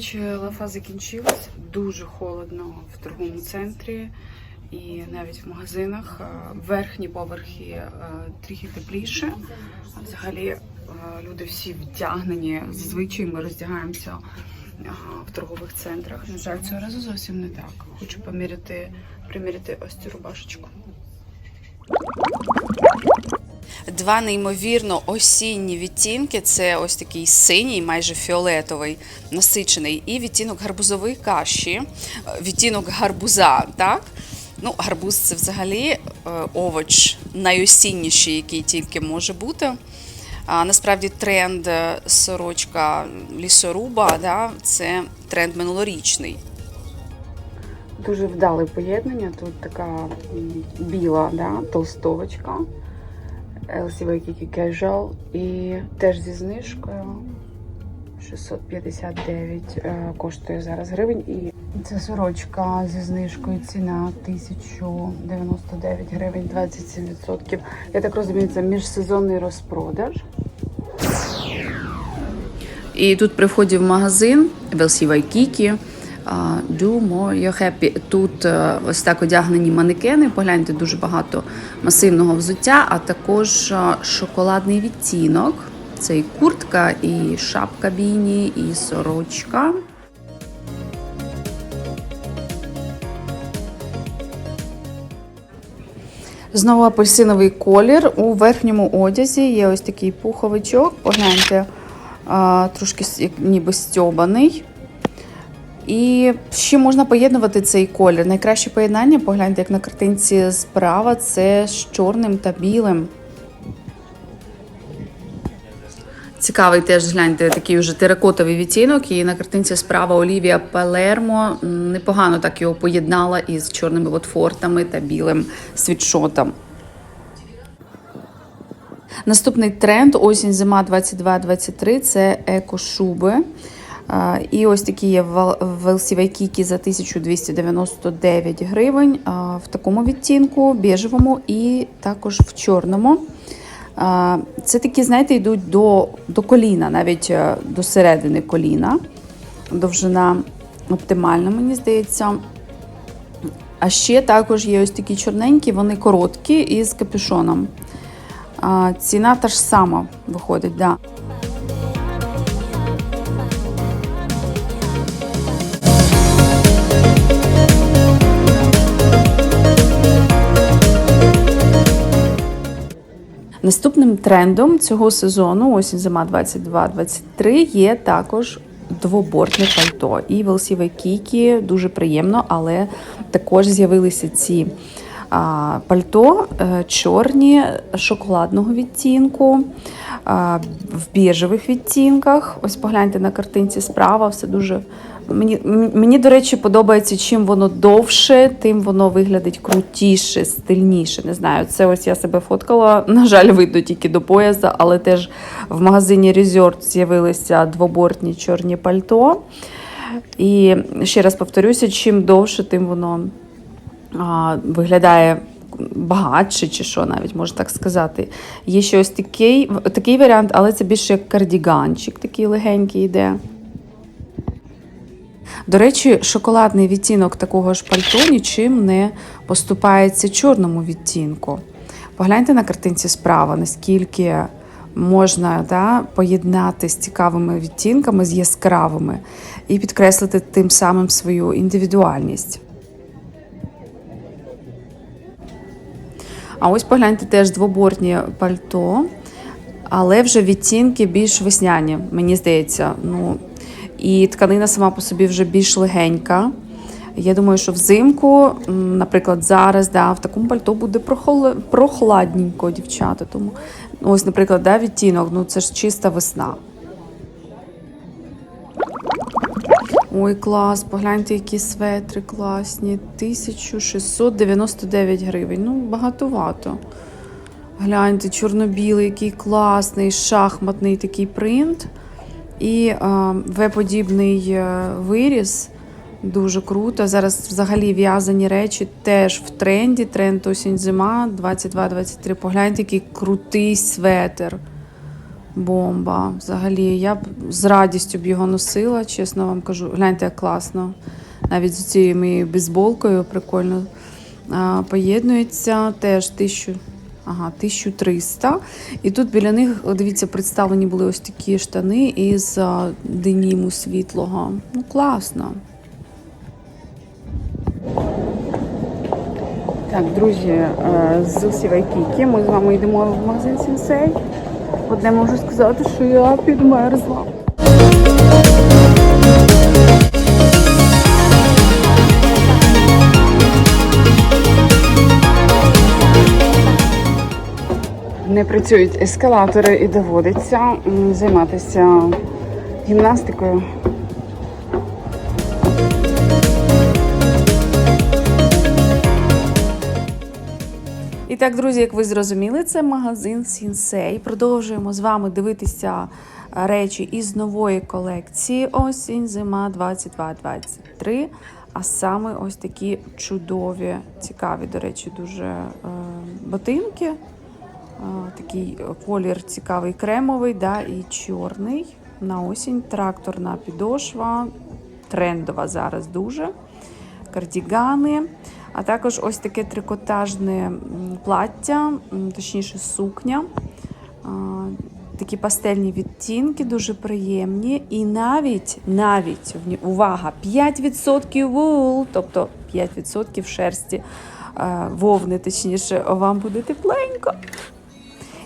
Коротше, лафа закінчилась. Дуже холодно в торговому центрі і навіть в магазинах. Верхні поверхи трохи тепліше. Взагалі люди всі вдягнені. Зазвичай ми роздягаємося в торгових центрах. На жаль, цього разу зовсім не так. Хочу поміряти, приміряти ось цю рубашечку. Два неймовірно осінні відтінки. Це ось такий синій, майже фіолетовий, насичений, і відтінок гарбузової каші, е, відтінок гарбуза. Так? Ну, гарбуз це взагалі е, овоч найосінніший, який тільки може бути. А насправді тренд е, сорочка лісоруба, да, це тренд минулорічний. Дуже вдале поєднання. Тут така біла да, толстовочка. LC Waikiki Casual і теж зі знижкою 659 е, коштує зараз гривень. І ця сорочка зі знижкою ціна 1099 гривень 27%. Я так розумію, це міжсезонний розпродаж. І тут при вході в магазин LC Waikiki а, Do More You're Happy. Тут е, ось так одягнені манекени. Погляньте дуже багато масивного взуття, а також е, шоколадний відтінок. Це і куртка, і шапка біні, і сорочка. Знову апельсиновий колір. У верхньому одязі є ось такий пуховичок. Погляньте, трошки ніби стьобаний. І ще можна поєднувати цей колір. Найкраще поєднання, погляньте, як на картинці справа, це з чорним та білим. Цікавий теж гляньте такий вже теракотовий відтінок. І на картинці справа Олівія Палермо непогано так його поєднала із чорними ботфортами та білим світшотом. Наступний тренд осінь зима 22-23 це еко-шуби. І ось такі є в в за 1299 гривень в такому відтінку, біжевому і також в чорному. Це такі, знаєте, йдуть до, до коліна, навіть е, до середини коліна. Довжина оптимальна, мені здається. А ще також є ось такі чорненькі, вони короткі і з капюшоном. Ціна та ж сама виходить, да. Наступним трендом цього сезону, осінь зима 22-23, є також двобортне пальто. І в LC Waikiki дуже приємно, але також з'явилися ці а, пальто е, чорні шоколадного відтінку, а, в біжевих відтінках. Ось погляньте на картинці справа, все дуже. Мені, мені, до речі, подобається, чим воно довше, тим воно виглядить крутіше, стильніше. Не знаю, це ось я себе фоткала. На жаль, видно тільки до пояса, але теж в магазині Resort з'явилися двобортні чорні пальто. І ще раз повторюся, чим довше, тим воно а, виглядає багатше, чи що навіть можна так сказати. Є ще ось такий, такий варіант, але це більше як кардіганчик, такий легенький йде. До речі, шоколадний відтінок такого ж пальто нічим не поступається чорному відтінку. Погляньте на картинці справа, наскільки можна да, поєднати з цікавими відтінками, з яскравими, і підкреслити тим самим свою індивідуальність. А ось погляньте теж двобортні пальто, але вже відтінки більш весняні, мені здається. Ну, і тканина сама по собі вже більш легенька. Я думаю, що взимку, наприклад, зараз да, в такому пальто буде прохладненько, дівчата. Тому ось, наприклад, да, відтінок, ну це ж чиста весна. Ой, клас, погляньте, які светри класні. 1699 гривень. Ну, багатовато. Гляньте, чорно-білий, який класний, шахматний такий принт. І е, В-подібний е, виріз. Дуже круто. Зараз взагалі в'язані речі теж в тренді. Тренд осінь зима 22-23. Погляньте, який крутий светр. Бомба. Взагалі, я б з радістю б його носила, чесно вам кажу. Гляньте, як класно. Навіть з цією моєю бейсболкою прикольно поєднується. Теж тисячу. Ага, 1300. І тут біля них, дивіться, представлені були ось такі штани із деніму світлого. Ну, класно. Так, друзі, е, з Сівайкіки ми з вами йдемо в магазин Сінсей. Одне можу сказати, що я підмерзла. Не працюють ескалатори і доводиться займатися гімнастикою. І так, друзі, як ви зрозуміли, це магазин Сінсей. Продовжуємо з вами дивитися речі із нової колекції осінь, зима 22-23. А саме ось такі чудові, цікаві, до речі, дуже е, ботинки. Е, Такий колір цікавий кремовий да, і чорний. На осінь тракторна підошва, трендова зараз дуже. Кардігани, а також ось таке трикотажне плаття, точніше сукня. Такі пастельні відтінки, дуже приємні. І навіть, навіть, увага, 5% вул, тобто 5% шерсті е, вовни, точніше, вам буде тепленько.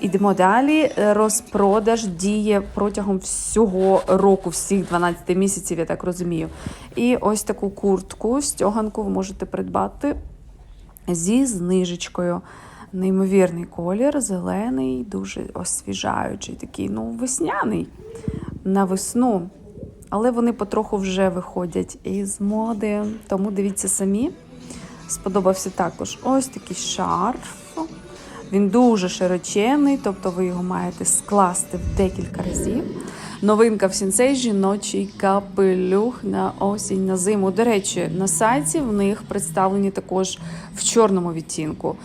Ідемо далі. Розпродаж діє протягом всього року, всіх 12 місяців, я так розумію. І ось таку куртку, стяганку ви можете придбати зі знижечкою. Неймовірний колір, зелений, дуже освіжаючий, такий, ну, весняний на весну. Але вони потроху вже виходять із моди. Тому дивіться самі. Сподобався також ось такий шарф. Він дуже широченний, тобто ви його маєте скласти в декілька разів. Новинка в сінцей жіночий капелюх на осінь на зиму. До речі, на сайті в них представлені також в чорному відтінку.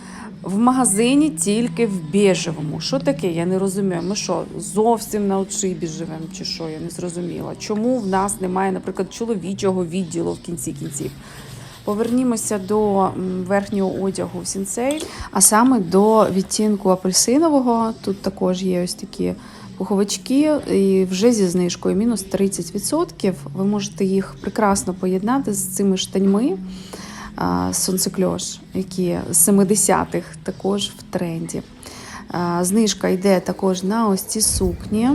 В магазині тільки в біжевому. Що таке? Я не розумію. Ми що, зовсім на отшибі живемо, чи що? Я не зрозуміла. Чому в нас немає, наприклад, чоловічого відділу в кінці кінців? Повернімося до верхнього одягу в сінцей, а саме до відтінку апельсинового. Тут також є ось такі пуховички, і вже зі знижкою мінус 30%. Ви можете їх прекрасно поєднати з цими штаньми сонцекльош, які з 70-х також в тренді. Знижка йде також на ось ці сукні.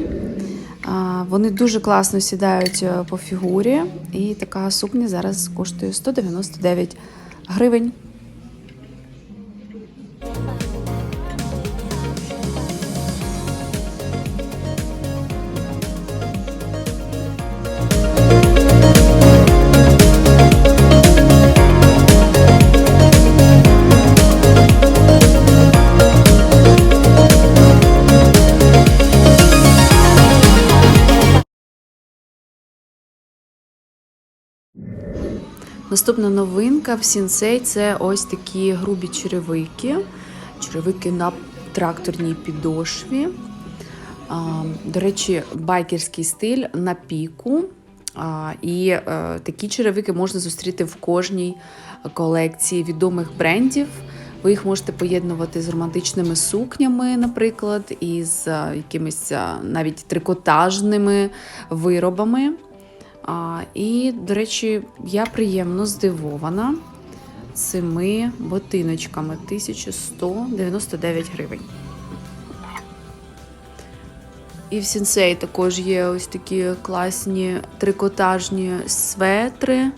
Вони дуже класно сідають е, по фігурі, і така сукня зараз коштує 199 гривень. Наступна новинка в сінсей це ось такі грубі черевики. Черевики на тракторній підошві. До речі, байкерський стиль на піку. І е, такі черевики можна зустріти в кожній колекції відомих брендів. Ви їх можете поєднувати з романтичними сукнями, наприклад, і з е, якимись е, навіть трикотажними виробами. А, і, до речі, я приємно здивована цими ботиночками 1199 гривень. І в сінсей також є ось такі класні трикотажні светри.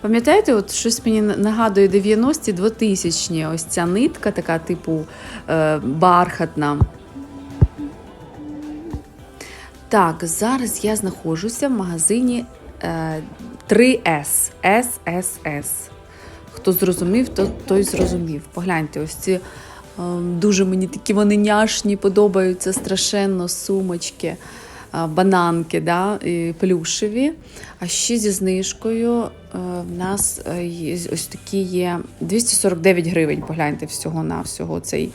Пам'ятаєте, от щось мені нагадує 90-ті 2000-ні. Ось ця нитка, така, типу е, бархатна. Так, зараз я знаходжуся в магазині е, 3S SSS. Хто зрозумів, то той зрозумів. Погляньте, ось ці е, дуже мені такі вони няшні, подобаються страшенно сумочки, е, бананки, да, і плюшеві. А ще зі знижкою е, в нас ось такі є 249 гривень. Погляньте всього на всього цей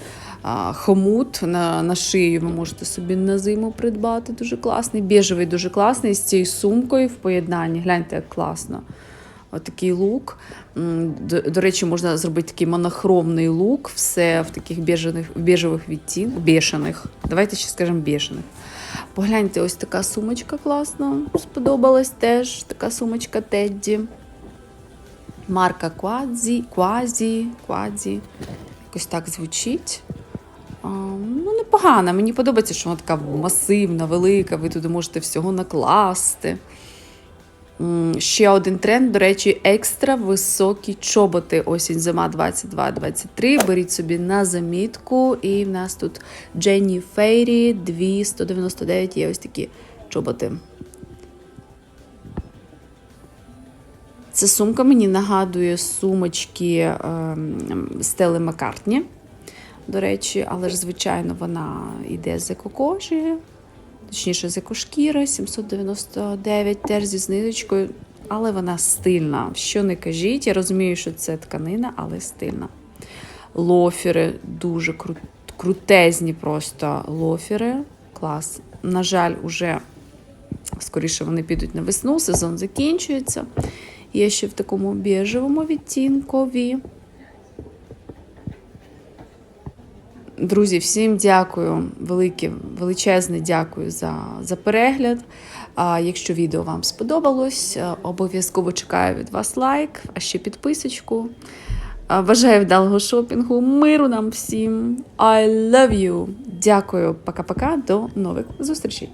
хомут на, на шию ви можете собі на зиму придбати. Дуже класний. Біжевий дуже класний з цією сумкою в поєднанні. Гляньте, як класно. Отакий лук. До, до речі, можна зробити такий монохромний лук, все в таких біжених, біжевих відтінках. Бішених. Давайте ще скажемо бішених. Погляньте, ось така сумочка класна. Сподобалась теж така сумочка Тедді. Марка Квадзі, Квазі, Квадзі. Якось так звучить. Ну, непогана. Мені подобається, що вона така масивна, велика, ви туди можете всього накласти. Ще один тренд, до речі, екстра високі чоботи. Осінь зима 22-23. Беріть собі на замітку. І в нас тут Дженні Фейрі 299 є ось такі чоботи. Ця сумка мені нагадує сумочки ем, Стели Маккартні. До речі, але ж, звичайно, вона йде з екокожі, точніше, з екошкіри 799, теж зі знизочкою, але вона стильна. Що не кажіть, я розумію, що це тканина, але стильна. Лофери дуже кру- крутезні просто лофери. Клас. На жаль, уже скоріше вони підуть на весну, сезон закінчується. Є ще в такому біжевому відтінкові. Друзі, всім дякую, велике, величезне дякую за, за перегляд. А якщо відео вам сподобалось, е, обов'язково чекаю від вас лайк, а ще підписочку. Бажаю вдалого шопінгу, миру нам всім. I love you. Дякую, пока-пока, до нових зустрічей.